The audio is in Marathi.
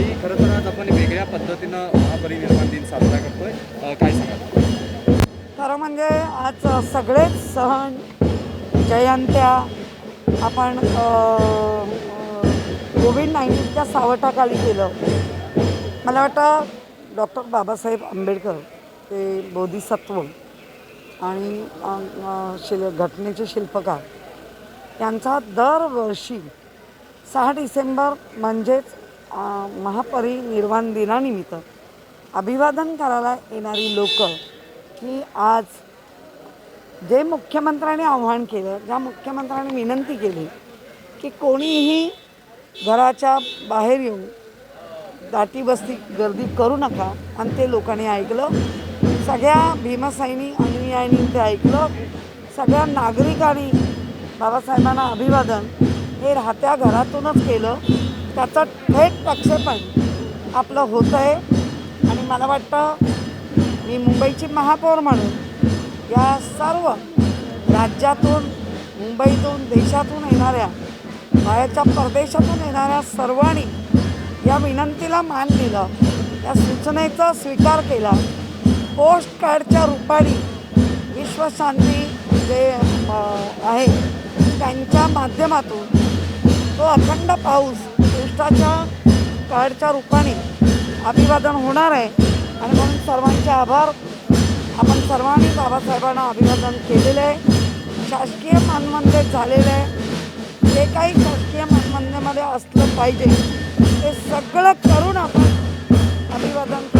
ताई खरं तर आज आपण वेगळ्या पद्धतीनं महापरिनिर्वाण दिन साजरा करतोय. काय सांगा खरं म्हणजे आज सगळेच सण जयंत्या आपण कोविड नाईन्टीनच्या सावटाखाली केलं. मला वाटतं डॉक्टर बाबासाहेब आंबेडकर ते बोधिसत्व आणि शिल घटनेचे शिल्पकार यांचा दरवर्षी सहा डिसेंबर म्हणजेच महापरिनिर्वाण दिनानिमित्त अभिवादन करायला येणारी लोक ही आज जे मुख्यमंत्र्यांनी आव्हान केलं ज्या मुख्यमंत्र्यांनी विनंती केली की कोणीही घराच्या बाहेर येऊन दाटीबस्ती गर्दी करू नका. आणि ते लोकांनी ऐकलं. सगळ्या भीमसैनी अनुयायांनी ते ऐकलं. सगळ्या नागरिकांनी बाबासाहेबांना अभिवादन. हे राहत्या घरातूनच केलं. त्याचं थेट प्रक्षेपण आपलं होतं आहे. आणि मला वाटतं मी मुंबईची महापौर म्हणून या सर्व राज्यातून मुंबईतून देशातून येणाऱ्या बाहेरच्या परदेशातून येणाऱ्या सर्वांनी या विनंतीला मान दिलं या सूचनेचा स्वीकार केला. पोस्ट कार्डच्या रूपाने विश्वशांती जे आहे त्यांच्या माध्यमातून तो अखंड पाऊस पृष्ठाच्या कार्डच्या रूपाने अभिवादन होणार आहे. आणि म्हणून सर्वांचे आभार. आपण सर्वांनी बाबासाहेबांना अभिवादन केलेलं आहे. शासकीय मानमंदिर झालेलं आहे. जे काही शासकीय मानमंदिरमध्ये असलं पाहिजे ते सगळं करून आपण अभिवादन